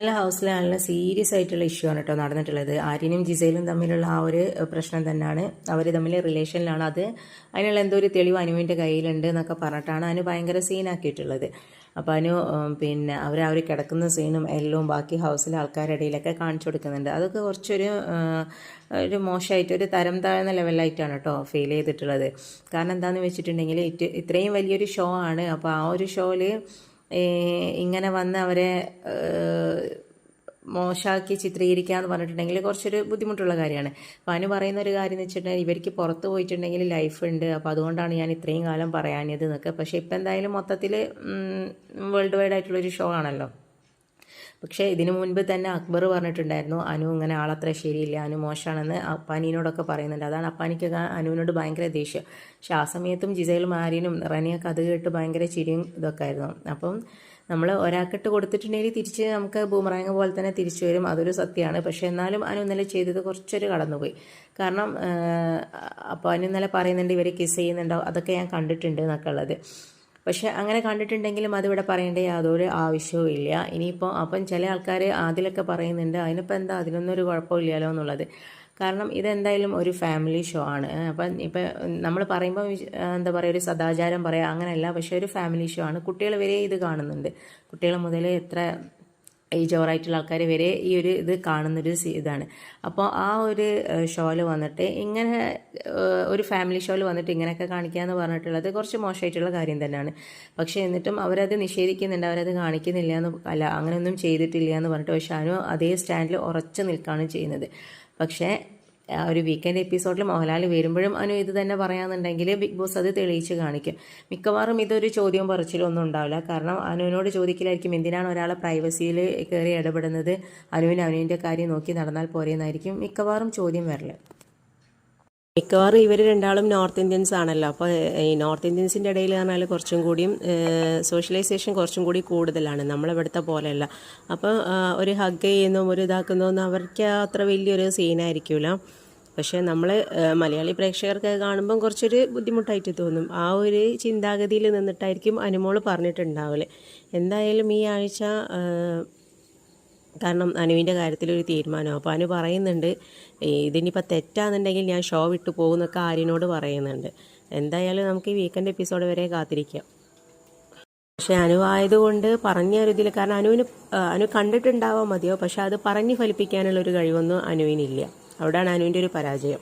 എല്ലാ നല്ല സീരിയസ് ആയിട്ടുള്ള ഇഷ്യൂ ആണ് കേട്ടോ നടന്നിട്ടുള്ളത്. ആര്യനും ജിസയിലും തമ്മിലുള്ള ആ ഒരു പ്രശ്നം തന്നെയാണ്. അവർ തമ്മിൽ റിലേഷനിലാണ്. അത് അതിനുള്ള എന്തോ ഒരു തെളിവ് അനുവിന്റെ കയ്യിലുണ്ട് എന്നൊക്കെ പറഞ്ഞിട്ടാണ് അനു ഭയങ്കര സീനാക്കിയിട്ടുള്ളത് അപ്പോൾ അനു പിന്നെ അവർ അവർ കിടക്കുന്ന സീനും എല്ലാം ബാക്കി ഹൗസിലെ ആൾക്കാരുടെ ഇടയിലൊക്കെ കാണിച്ചു കൊടുക്കുന്നുണ്ട്. അതൊക്കെ കുറച്ചൊരു ഒരു മോശമായിട്ട് ഒരു തരം താഴ്ന്ന ലെവലായിട്ടാണ് കേട്ടോ ഫീൽ ചെയ്തിട്ടുള്ളത്. കാരണം എന്താണെന്ന് വെച്ചിട്ടുണ്ടെങ്കിൽ ഇത്രയും വലിയൊരു ഷോ ആണ്. അപ്പോൾ ആ ഒരു ഷോയിൽ ഇങ്ങനെ വന്ന് അവരെ മോശമാക്കി ചിത്രീകരിക്കുക എന്ന് പറഞ്ഞിട്ടുണ്ടെങ്കിൽ കുറച്ചൊരു ബുദ്ധിമുട്ടുള്ള കാര്യമാണ്. അപ്പോൾ അതിന് പറയുന്ന ഒരു കാര്യം എന്ന് വെച്ചിട്ടുണ്ടെങ്കിൽ ഇവർക്ക് പുറത്ത് പോയിട്ടുണ്ടെങ്കിൽ ലൈഫ് ഉണ്ട്. അപ്പോൾ അതുകൊണ്ടാണ് ഞാൻ ഇത്രയും കാലം പറയാഞ്ഞത് എന്നൊക്കെ. പക്ഷേ ഇപ്പം എന്തായാലും മൊത്തത്തിൽ വേൾഡ് വൈഡ് ആയിട്ടുള്ളൊരു ഷോ ആണല്ലോ. പക്ഷേ ഇതിനു മുൻപ് തന്നെ അക്ബർ പറഞ്ഞിട്ടുണ്ടായിരുന്നു അനു ഇങ്ങനെ ആളത്ര ശരിയില്ല അനു മോശമാണെന്ന് അപ്പാനിനോടൊക്കെ പറയുന്നുണ്ട്. അതാണ് അപ്പാനിക്കൊക്കെ അനുവിനോട് ഭയങ്കര ദേഷ്യം. പക്ഷെ ആ സമയത്തും ജിസയിലും ആര്യനും റനിയൊക്കെ അത് കേട്ട് ഭയങ്കര ചിരിയും ഇതൊക്കെ ആയിരുന്നു. അപ്പം നമ്മൾ ഒരാൾക്കിട്ട് കൊടുത്തിട്ടുണ്ടെങ്കിൽ തിരിച്ച് നമുക്ക് ബൂമറാങ് പോലെ തന്നെ തിരിച്ചു വരും. അതൊരു സത്യമാണ്. പക്ഷെ എന്നാലും അനു ഇന്നലെ ചെയ്തത് കുറച്ചൊരു കടന്നുപോയി. കാരണം അപ്പോൾ അനു ഇന്നലെ പറയുന്നുണ്ട് ഇവർ കിസ് ചെയ്യുന്നുണ്ടോ അതൊക്കെ ഞാൻ കണ്ടിട്ടുണ്ട് എന്നൊക്കെ ഉള്ളത്. പക്ഷെ അങ്ങനെ കണ്ടിട്ടുണ്ടെങ്കിലും അതിവിടെ പറയേണ്ട യാതൊരു ആവശ്യവും ഇല്ല. ഇനിയിപ്പോൾ അപ്പം ചില ആൾക്കാർ ആദ്യമൊക്കെ പറയുന്നുണ്ട് അതിനിപ്പോൾ എന്താ? അതിനൊന്നും ഒരു കുഴപ്പമില്ലല്ലോ എന്നുള്ളത്. കാരണം ഇതെന്തായാലും ഒരു ഫാമിലി ഷോ ആണ്. അപ്പം ഇപ്പം നമ്മൾ പറയുമ്പോൾ എന്താ പറയുക ഒരു സദാചാരം പറയാം അങ്ങനെയല്ല. പക്ഷേ ഒരു ഫാമിലി ഷോ ആണ്. കുട്ടികൾ വരെ ഇത് കാണുന്നുണ്ട്. കുട്ടികൾ മുതൽ എത്ര ഏജ് ഓവറായിട്ടുള്ള ആൾക്കാർ വരെ ഈ ഒരു ഇത് കാണുന്നൊരു ഇതാണ്. അപ്പോൾ ആ ഒരു ഷോയിൽ വന്നിട്ട് ഇങ്ങനെ ഒരു ഫാമിലി ഷോയിൽ വന്നിട്ട് ഇങ്ങനെയൊക്കെ കാണിക്കുക എന്ന് പറഞ്ഞിട്ടുള്ളത് കുറച്ച് മോശമായിട്ടുള്ള കാര്യം തന്നെയാണ്. പക്ഷേ എന്നിട്ടും അവരത് നിഷേധിക്കുന്നുണ്ട് അവരത് കാണിക്കുന്നില്ല എന്ന് അല്ല അങ്ങനെയൊന്നും ചെയ്തിട്ടില്ല എന്ന് പറഞ്ഞിട്ട് പക്ഷെ അനു അതേ സ്റ്റാൻഡിൽ ഉറച്ചു നിൽക്കുകയാണ് ചെയ്യുന്നത്. പക്ഷേ ആ ഒരു വീക്കെൻഡ് എപ്പിസോഡിൽ മോഹൻലാൽ വരുമ്പോഴും അനു ഇത് തന്നെ പറയാന്നുണ്ടെങ്കിൽ ബിഗ് ബോസ് അത് തെളിയിച്ച് കാണിക്കും. മിക്കവാറും ഇതൊരു ചോദ്യം പറച്ചിലൊന്നും ഉണ്ടാവില്ല. കാരണം അനുവിനോട് ചോദിക്കലായിരിക്കും എന്തിനാണ് ഒരാളെ പ്രൈവസിയിൽ കയറി ഇടപെടുന്നത്? അനുവിന് അനുവിന്റെ കാര്യം നോക്കി നടന്നാൽ പോരെയെന്നായിരിക്കും മിക്കവാറും ചോദ്യം വരൽ. മിക്കവാറും ഇവർ രണ്ടാളും നോർത്ത് ഇന്ത്യൻസ് ആണല്ലോ. അപ്പോൾ ഈ നോർത്ത് ഇന്ത്യൻസിന്റെ ഇടയിൽ പറഞ്ഞാൽ കുറച്ചും കൂടിയും സോഷ്യലൈസേഷൻ കുറച്ചും കൂടി കൂടുതലാണ്. നമ്മളിവിടുത്തെ പോലെയല്ല. അപ്പോൾ ഒരു ഹഗ് ചെയ്യുന്നതും ഒരു ഇതാക്കുന്നതൊന്നും അവർക്ക് അത്ര വലിയൊരു സീനായിരിക്കില്ല പക്ഷേ നമ്മൾ മലയാളി പ്രേക്ഷകർക്ക് കാണുമ്പം കുറച്ചൊരു ബുദ്ധിമുട്ടായിട്ട് തോന്നും. ആ ഒരു ചിന്താഗതിയിൽ നിന്നിട്ടായിരിക്കും അനുമോൾ പറഞ്ഞിട്ടുണ്ടാവില്ല എന്തായാലും ഈ ആഴ്ച കാരണം അനുവിന്റെ കാര്യത്തിലൊരു തീരുമാനം. അപ്പോൾ അനു പറയുന്നുണ്ട് "ഈ ഇതിനിപ്പോൾ തെറ്റാന്നുണ്ടെങ്കിൽ ഞാൻ ഷോ വിട്ടു പോകുന്നൊക്കെ ആര്യനോട് പറയുന്നുണ്ട്. എന്തായാലും നമുക്ക് ഈ വീക്കെൻഡ് എപ്പിസോഡ് വരെ കാത്തിരിക്കാം. പക്ഷെ അനുവായതുകൊണ്ട് പറഞ്ഞ ഒരു ഇതിൽ കാരണം അനുവിന് അനു കണ്ടിട്ടുണ്ടാവാൻ മതിയോ? പക്ഷെ അത് പറഞ്ഞ് ഫലിപ്പിക്കാനുള്ള ഒരു കഴിവൊന്നും അനുവിനില്ല. അവിടെയാണ് അനുവിന്റെ ഒരു പരാജയം.